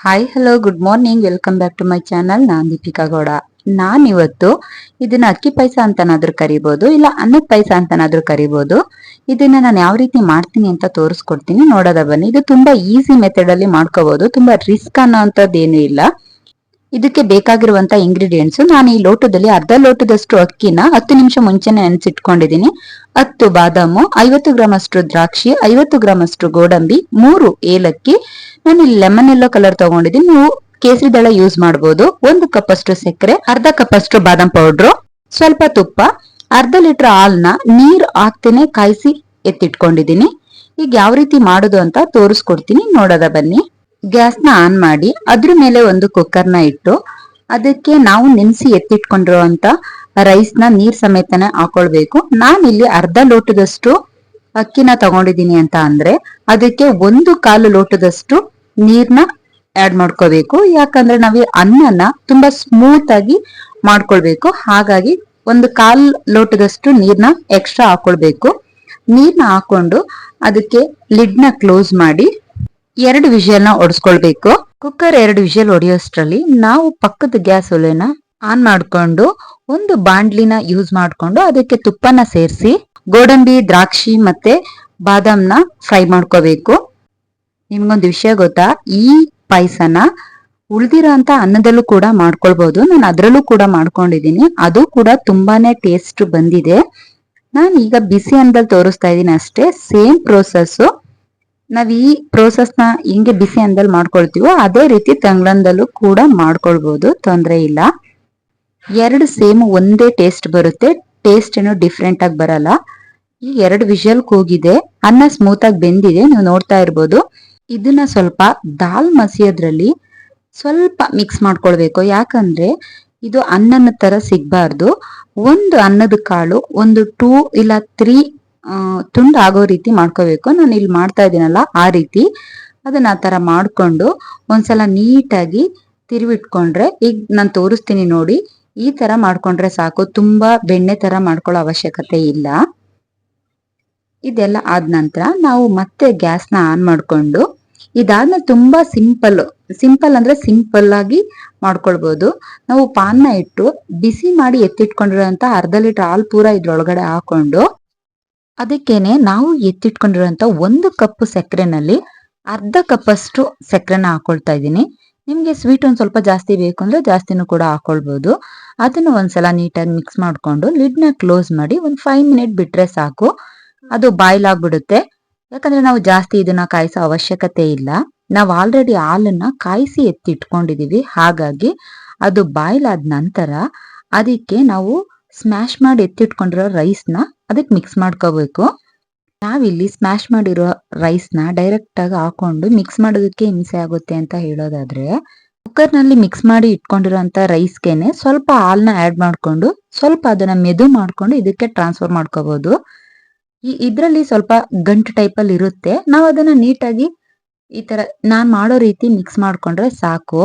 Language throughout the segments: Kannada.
Hi hello good morning welcome back to my channel ನಾನ್ ದೀಪಿಕಾ ಗೌಡ. ನಾನ್ ಇವತ್ತು ಇದನ್ನ ಅಕ್ಕಿ ಪಾಯಸ ಅಂತನಾದ್ರೂ ಕರಿಬಹುದು ಇಲ್ಲ ಅನ್ನದ ಪಾಯಸ ಅಂತನಾದ್ರೂ ಕರಿಬಹುದು ಇದನ್ನ ನಾನು ಯಾವ ರೀತಿ ಮಾಡ್ತೀನಿ ಅಂತ ತೋರಿಸ್ಕೊಡ್ತೀನಿ. ನೋಡೋದ ಬನ್ನಿ. ಇದು ತುಂಬಾ ಈಸಿ ಮೆಥಡ್ ಅಲ್ಲಿ ಮಾಡ್ಕೋಬಹುದು ತುಂಬಾ ರಿಸ್ಕ್ ಅನ್ನೋಂಥದ್ದು ಏನು ಇಲ್ಲ. ಇದಕ್ಕೆ ಬೇಕಾಗಿರುವಂತ ಇಂಗ್ರೀಡಿಯೆಂಟ್ಸ್ ನಾನು ಈ ಲೋಟದಲ್ಲಿ ಅರ್ಧ ಲೋಟದಷ್ಟು ಅಕ್ಕಿನ ಹತ್ತು ನಿಮಿಷ ಮುಂಚೆನೆ ನೆನೆಸಿಟ್ಕೊಂಡಿದ್ದೀನಿ. ಹತ್ತು ಬಾದಾಮು, ಐವತ್ತು ಗ್ರಾಮ್ ಅಷ್ಟು ದ್ರಾಕ್ಷಿ, ಐವತ್ತು ಗ್ರಾಮ್ ಅಷ್ಟು ಗೋಡಂಬಿ, ಮೂರು ಏಲಕ್ಕಿ. ನಾನು ಇಲ್ಲಿ ಲೆಮನ್ ಎಲ್ಲೋ ಕಲರ್ ತಗೊಂಡಿದ್ದೀನಿ. ನೀವು ಕೇಸರಿ ದಳ ಯೂಸ್ ಮಾಡಬಹುದು ಒಂದು ಕಪ್ ಅಷ್ಟು ಸಕ್ಕರೆ, ಅರ್ಧ ಕಪ್ ಅಷ್ಟು ಬಾದಾಮ್ ಪೌಡ್ರು ಸ್ವಲ್ಪ ತುಪ್ಪ, ಅರ್ಧ ಲೀಟರ್ ಹಾಲ್ನ ನೀರು ಹಾಕ್ತೇನೆ ಕಾಯಿಸಿ ಎತ್ತಿಟ್ಕೊಂಡಿದ್ದೀನಿ. ಈಗ ಯಾವ ರೀತಿ ಮಾಡೋದು ಅಂತ ತೋರಿಸ್ಕೊಡ್ತೀನಿ. ನೋಡೋದ ಬನ್ನಿ. ಗ್ಯಾಸ್ನ ಆನ್ ಮಾಡಿ ಅದ್ರ ಮೇಲೆ ಒಂದು ಕುಕ್ಕರ್ನ ಇಟ್ಟು ಅದಕ್ಕೆ ನಾವು ನೆನೆಸಿ ಎತ್ತಿಟ್ಕೊಂಡಿರುವಂತ ರೈಸ್ನ ನೀರ್ ಸಮೇತನೆ ಹಾಕೊಳ್ಬೇಕು. ನಾನಿಲ್ಲಿ ಅರ್ಧ ಲೋಟದಷ್ಟು ಅಕ್ಕಿನ ತಗೊಂಡಿದ್ದೀನಿ ಅಂತ ಅಂದ್ರೆ ಅದಕ್ಕೆ ಒಂದು ಕಾಲು ಲೋಟದಷ್ಟು ನೀರ್ನ ಆಡ್ ಮಾಡ್ಕೋಬೇಕು. ಯಾಕಂದ್ರೆ ನಾವು ಅನ್ನನ ತುಂಬಾ ಸ್ಮೂತ್ ಆಗಿ ಮಾಡ್ಕೊಳ್ಬೇಕು. ಹಾಗಾಗಿ ಒಂದು ಕಾಲ್ ಲೋಟದಷ್ಟು ನೀರ್ನ ಎಕ್ಸ್ಟ್ರಾ ಹಾಕೊಳ್ಬೇಕು. ನೀರ್ನ ಹಾಕೊಂಡು ಅದಕ್ಕೆ ಲಿಡ್ನ ಕ್ಲೋಸ್ ಮಾಡಿ ಎರಡು ವಿಷಯನ ಒಡಿಸ್ಕೊಳ್ಬೇಕು. ಕುಕ್ಕರ್ ಎರಡು ವಿಷಯ ಹೊಡೆಯೋಷ್ಟ್ರಲ್ಲಿ ನಾವು ಪಕ್ಕದ ಗ್ಯಾಸ್ ಒಲೆನ ಆನ್ ಮಾಡ್ಕೊಂಡು ಒಂದು ಬಾಂಡ್ಲಿನ ಯೂಸ್ ಮಾಡ್ಕೊಂಡು ಅದಕ್ಕೆ ತುಪ್ಪನ ಸೇರಿಸಿ ಗೋಡಂಬಿ, ದ್ರಾಕ್ಷಿ ಮತ್ತೆ ಬಾದಾಮ್ನ ಫ್ರೈ ಮಾಡ್ಕೋಬೇಕು. ನಿಮ್ಗೊಂದು ವಿಷಯ ಗೊತ್ತಾ? ಈ ಪಾಯಸನ ಉಳಿದಿರೋ ಅಂತ ಅನ್ನದಲ್ಲೂ ಕೂಡ ಮಾಡ್ಕೊಳ್ಬಹುದು ನಾನು ಅದರಲ್ಲೂ ಕೂಡ ಮಾಡ್ಕೊಂಡಿದ್ದೀನಿ. ಅದು ಕೂಡ ತುಂಬಾನೇ ಟೇಸ್ಟ್ ಬಂದಿದೆ. ನಾನು ಈಗ ಬಿಸಿ ಅನ್ನದಲ್ಲಿ ತೋರಿಸ್ತಾ ಇದ್ದೀನಿ ಅಷ್ಟೇ. ಸೇಮ್ ಪ್ರೋಸೆಸ್ ನಾವ್ ಈ ಪ್ರೋಸೆಸ್ನ ಹಿಂಗೆ ಬಿಸಿ ಅಂದಲ್ಲಿ ಮಾಡ್ಕೊಳ್ತೀವೋ, ಅದೇ ರೀತಿ ತಂಗ್ಳಂದಲ್ಲೂ ಕೂಡ ಮಾಡ್ಕೊಳ್ಬಹುದು ತೊಂದರೆ ಇಲ್ಲ. ಎರಡು ಸೇಮ್ ಒಂದೇ ಟೇಸ್ಟ್ ಬರುತ್ತೆ ಟೇಸ್ಟ್ ಏನು ಡಿಫ್ರೆಂಟ್ ಆಗಿ ಬರಲ್ಲ. ಈ ಎರಡು ವಿಷಲ್ ಕೂಗಿದೆ, ಅನ್ನ ಸ್ಮೂತ್ ಆಗಿ ಬೆಂದಿದೆ, ನೀವು ನೋಡ್ತಾ ಇರ್ಬೋದು. ಇದನ್ನ ಸ್ವಲ್ಪ ದಾಲ್ ಮಸಿಯೋದ್ರಲ್ಲಿ ಸ್ವಲ್ಪ ಮಿಕ್ಸ್ ಮಾಡ್ಕೊಳ್ಬೇಕು. ಯಾಕಂದ್ರೆ ಇದು ಅನ್ನನ ತರ ಸಿಗ್ಬಾರ್ದು. ಒಂದು ಅನ್ನದ ಕಾಳು, ಒಂದು ಟೂ ಇಲ್ಲ ತ್ರೀ ತುಂಡು ಆಗೋ ರೀತಿ ಮಾಡ್ಕೋಬೇಕು. ನಾನು ಇಲ್ಲಿ ಮಾಡ್ತಾ ಇದ್ದೀನಲ್ಲ ಆ ರೀತಿ. ಅದನ್ನ ಆ ತರ ಮಾಡ್ಕೊಂಡು ಒಂದ್ಸಲ ನೀಟಾಗಿ ತಿರುವಿಟ್ಕೊಂಡ್ರೆ ಈಗ ನಾನು ತೋರಿಸ್ತೀನಿ ನೋಡಿ. ಈ ತರ ಮಾಡ್ಕೊಂಡ್ರೆ ಸಾಕು. ತುಂಬಾ ಬೆಣ್ಣೆ ತರ ಮಾಡ್ಕೊಳ್ಳೋ ಅವಶ್ಯಕತೆ ಇಲ್ಲ. ಇದೆಲ್ಲ ಆದ ನಂತರ ನಾವು ಮತ್ತೆ ಗ್ಯಾಸ್ನ ಆನ್ ಮಾಡ್ಕೊಂಡು ಇದಾದ್ಮೇಲೆ ತುಂಬಾ ಸಿಂಪಲ್ ಸಿಂಪಲ್ ಅಂದ್ರೆ ಸಿಂಪಲ್ ಆಗಿ ಮಾಡ್ಕೊಳ್ಬಹುದು ನಾವು ಪಾನ್ನ ಇಟ್ಟು ಬಿಸಿ ಮಾಡಿ ಎತ್ತಿಟ್ಕೊಂಡಿರೋಂತ ಅರ್ಧ ಲೀಟರ್ ಹಾಲ್ ಪೂರ ಇದ್ರೊಳಗಡೆ ಹಾಕೊಂಡು ಅದಕ್ಕೇನೆ ನಾವು ಎತ್ತಿಟ್ಕೊಂಡಿರುವಂತ ಒಂದು ಕಪ್ ಸಕ್ಕರೆನಲ್ಲಿ ಅರ್ಧ ಕಪ್ ಅಷ್ಟು ಸಕ್ಕರೆನ ಹಾಕೊಳ್ತಾ ಇದ್ದೀನಿ. ನಿಮಗೆ ಸ್ವೀಟ್ ಒಂದು ಸ್ವಲ್ಪ ಜಾಸ್ತಿ ಬೇಕು ಅಂದರೆ ಜಾಸ್ತಿನೂ ಕೂಡ ಹಾಕೊಳ್ಬಹುದು ಅದನ್ನು ಒಂದ್ಸಲ ನೀಟಾಗಿ ಮಿಕ್ಸ್ ಮಾಡಿಕೊಂಡು ಲಿಡ್ನ ಕ್ಲೋಸ್ ಮಾಡಿ ಒಂದು ಫೈವ್ ಮಿನಿಟ್ ಬಿಟ್ರೆ ಸಾಕು. ಅದು ಬಾಯ್ಲ್ ಆಗಿಬಿಡುತ್ತೆ ಯಾಕಂದ್ರೆ ನಾವು ಜಾಸ್ತಿ ಇದನ್ನ ಕಾಯಿಸೋ ಅವಶ್ಯಕತೆ ಇಲ್ಲ. ನಾವು ಆಲ್ರೆಡಿ ಹಾಲನ್ನು ಕಾಯಿಸಿ ಎತ್ತಿ ಇಟ್ಕೊಂಡಿದೀವಿ ಹಾಗಾಗಿ ಅದು ಬಾಯ್ಲ್ ಆದ ನಂತರ ಅದಕ್ಕೆ ನಾವು ಸ್ಮ್ಯಾಶ್ ಮಾಡಿ ಎತ್ತಿಟ್ಕೊಂಡಿರೋ ರೈಸ್ನ ಅದಕ್ಕೆ ಮಿಕ್ಸ್ ಮಾಡ್ಕೋಬೇಕು. ನಾವಿಲ್ಲಿ ಸ್ಮ್ಯಾಶ್ ಮಾಡಿರೋ ರೈಸ್ನ ಡೈರೆಕ್ಟ್ ಆಗಿ ಹಾಕೊಂಡು ಮಿಕ್ಸ್ ಮಾಡೋದಕ್ಕೆ ಹಿಂಸೆ ಆಗುತ್ತೆ ಅಂತ ಹೇಳೋದಾದ್ರೆ ಕುಕ್ಕರ್ನಲ್ಲಿ ಮಿಕ್ಸ್ ಮಾಡಿ ಇಟ್ಕೊಂಡಿರೋಂತ ರೈಸ್ಗೆನೆ ಸ್ವಲ್ಪ ಹಾಲ್ನ ಆಡ್ ಮಾಡ್ಕೊಂಡು, ಸ್ವಲ್ಪ ಅದನ್ನ ಮೆದು ಮಾಡ್ಕೊಂಡು ಇದಕ್ಕೆ ಟ್ರಾನ್ಸ್ಫರ್ ಮಾಡ್ಕೋಬಹುದು ಈ ಇದ್ರಲ್ಲಿ ಸ್ವಲ್ಪ ಗಂಟು ಟೈಪ್ ಅಲ್ಲಿ ಇರುತ್ತೆ. ನಾವು ಅದನ್ನ ನೀಟಾಗಿ ಈ ತರ ನಾನ್ ಮಾಡೋ ರೀತಿ ಮಿಕ್ಸ್ ಮಾಡ್ಕೊಂಡ್ರೆ ಸಾಕು.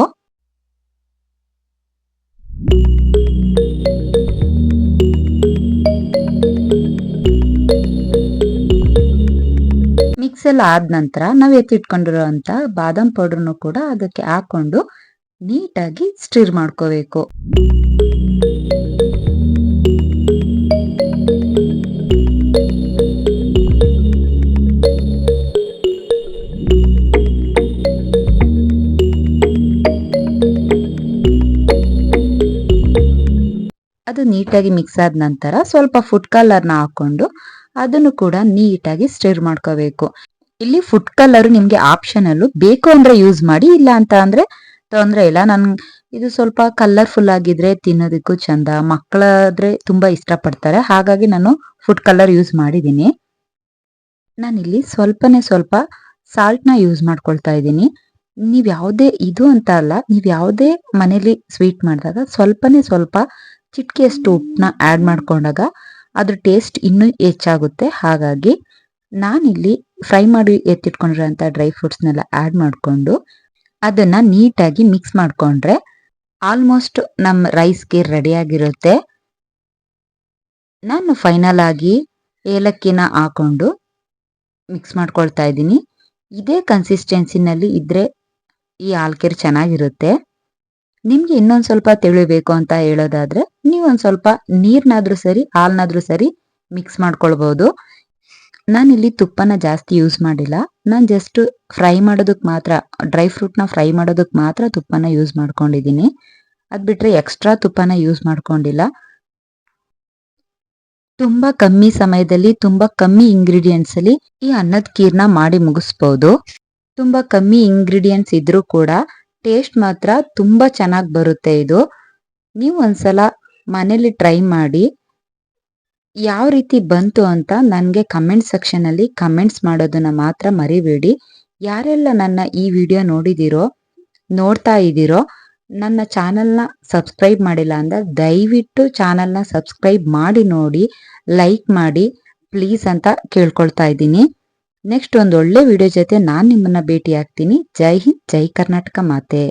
ಎಲ್ಲ ಆದ ನಂತರ ನಾವು ಎತ್ತಿಟ್ಕೊಂಡಿರುವಂತ ಬಾದಾಮ್ ಪೌಡರ್ನು ಕೂಡ ಅದಕ್ಕೆ ಹಾಕೊಂಡು ನೀಟಾಗಿ ಸ್ಟಿರ್ ಮಾಡ್ಕೋಬೇಕು. ಅದು ನೀಟಾಗಿ ಮಿಕ್ಸ್ ಆದ ನಂತರ ಸ್ವಲ್ಪ ಫುಡ್ ಕಲರ್ನ ಹಾಕೊಂಡು ಅದನ್ನು ಕೂಡ ನೀಟಾಗಿ ಸ್ಟಿರ್ ಮಾಡ್ಕೋಬೇಕು. ಇಲ್ಲಿ ಫುಡ್ ಕಲರ್ ನಿಮ್ಗೆ ಆಪ್ಷನಲ್ ಬೇಕು ಅಂದ್ರೆ ಯೂಸ್ ಮಾಡಿ, ಇಲ್ಲ ಅಂತ ಅಂದ್ರೆ ತೊಂದ್ರೆ ಇಲ್ಲ. ನನ್ ಇದು ಸ್ವಲ್ಪ ಕಲರ್ಫುಲ್ ಆಗಿದ್ರೆ ತಿನ್ನೋದಕ್ಕೂ ಚಂದ, ಮಕ್ಕಳಾದ್ರೆ ತುಂಬಾ ಇಷ್ಟ ಪಡ್ತಾರೆ ಹಾಗಾಗಿ ನಾನು ಫುಡ್ ಕಲರ್ ಯೂಸ್ ಮಾಡಿದ್ದೀನಿ. ನಾನಿಲ್ಲಿ ಸ್ವಲ್ಪನೇ ಸ್ವಲ್ಪ ಸಾಲ್ಟ್ನ ಯೂಸ್ ಮಾಡ್ಕೊಳ್ತಾ ಇದ್ದೀನಿ. ನೀವ್ ಯಾವುದೇ ಇದು ಅಂತ ಅಲ್ಲ, ನೀವ್ ಯಾವುದೇ ಮನೇಲಿ ಸ್ವೀಟ್ ಮಾಡಿದಾಗ ಸ್ವಲ್ಪನೇ ಸ್ವಲ್ಪ ಚಿಟಿಕೆಯಷ್ಟು ಉಪ್ಪನ್ನ ಆಡ್ ಮಾಡ್ಕೊಂಡಾಗ ಅದ್ರ ಟೇಸ್ಟ್ ಇನ್ನೂ ಹೆಚ್ಚಾಗುತ್ತೆ. ಹಾಗಾಗಿ ನಾನಿಲ್ಲಿ ಫ್ರೈ ಮಾಡಿ ಎತ್ತಿಟ್ಕೊಂಡಿರೋಂಥ ಡ್ರೈ ಫ್ರೂಟ್ಸ್ನೆಲ್ಲ ಆ್ಯಡ್ ಮಾಡಿಕೊಂಡು ಅದನ್ನು ನೀಟಾಗಿ ಮಿಕ್ಸ್ ಮಾಡಿಕೊಂಡ್ರೆ ಆಲ್ಮೋಸ್ಟ್ ನಮ್ಮ ರೈಸ್ಗೆ ರೆಡಿಯಾಗಿರುತ್ತೆ ನಾನು ಫೈನಲ್ ಆಗಿ ಏಲಕ್ಕಿನ ಹಾಕೊಂಡು ಮಿಕ್ಸ್ ಮಾಡ್ಕೊಳ್ತಾ ಇದ್ದೀನಿ. ಇದೇ ಕನ್ಸಿಸ್ಟೆನ್ಸಿನಲ್ಲಿ ಇದ್ರೆ ಈ ಹಾಲ್ಕೆರ್ ಚೆನ್ನಾಗಿರುತ್ತೆ. ನಿಮಗೆ ಇನ್ನೊಂದು ಸ್ವಲ್ಪ ತಿಳಿಬೇಕು ಅಂತ ಹೇಳೋದಾದ್ರೆ ನೀವೊಂದು ಸ್ವಲ್ಪ ನೀರ್ನಾದ್ರೂ ಸರಿ ಹಾಲ್ನಾದ್ರೂ ಸರಿ ಮಿಕ್ಸ್ ಮಾಡ್ಕೊಳ್ಬಹುದು ಇಲ್ಲಿ ತುಪ್ಪನ ಜಾಸ್ತಿ ಯೂಸ್ ಮಾಡಿಲ್ಲ. ನಾನು ಜಸ್ಟ್ ಫ್ರೈ ಮಾಡೋದಕ್ಕೆ ಮಾತ್ರ ಡ್ರೈ ಫ್ರೂಟ್ನ ಫ್ರೈ ಮಾಡೋದಕ್ಕೆ ಮಾತ್ರ ತುಪ್ಪನ ಯೂಸ್ ಮಾಡ್ಕೊಂಡಿದ್ದೀನಿ. ಅದ್ ಬಿಟ್ರೆ ಎಕ್ಸ್ಟ್ರಾ ತುಪ್ಪನ ಯೂಸ್ ಮಾಡ್ಕೊಂಡಿಲ್ಲ. ತುಂಬಾ ಕಮ್ಮಿ ಸಮಯದಲ್ಲಿ, ತುಂಬಾ ಕಮ್ಮಿ ಇಂಗ್ರೀಡಿಯೆಂಟ್ಸ್ ಅಲ್ಲಿ ಈ ಅನ್ನದ ಕೀರ್ನ ಮಾಡಿ ಮುಗಿಸ್ಬೋದು. ತುಂಬಾ ಕಮ್ಮಿ ಇಂಗ್ರೀಡಿಯೆಂಟ್ಸ್ ಇದ್ರೂ ಕೂಡ ಟೇಸ್ಟ್ ಮಾತ್ರ ತುಂಬಾ ಚೆನ್ನಾಗಿ ಬರುತ್ತೆ ಇದು. ನೀವು ಒಂದ್ಸಲ ಮನೇಲಿ ಟ್ರೈ ಮಾಡಿ ಯಾವ ರೀತಿ ಬಂತು ಅಂತ ನನಗೆ ಕಮೆಂಟ್ ಸೆಕ್ಷನ್ ಅಲ್ಲಿ ಕಮೆಂಟ್ಸ್ ಮಾಡೋದನ್ನ ಮಾತ್ರ ಮರಿಬೇಡಿ. ಯಾರೆಲ್ಲ ನನ್ನ ಈ ವಿಡಿಯೋ ನೋಡಿದಿರೋ, ನೋಡ್ತಾ ಇದ್ದೀರೋ ನನ್ನ ಚಾನಲ್ನ ಸಬ್ಸ್ಕ್ರೈಬ್ ಮಾಡಿಲ್ಲ ಅಂದ್ರೆ ದಯವಿಟ್ಟು ಚಾನಲ್ನ ಸಬ್ಸ್ಕ್ರೈಬ್ ಮಾಡಿ ನೋಡಿ ಲೈಕ್ ಮಾಡಿ ಪ್ಲೀಸ್ ಅಂತ ಕೇಳ್ಕೊಳ್ತಾ ಇದ್ದೀನಿ. ನೆಕ್ಸ್ಟ್ ಒಂದು ಒಳ್ಳೆ ವಿಡಿಯೋ ಜೊತೆ ನಾನು ನಿಮ್ಮನ್ನ ಭೇಟಿ ಆಗ್ತೀನಿ ಜೈ ಹಿಂದ್, ಜೈ ಕರ್ನಾಟಕ ಮಾತೆ.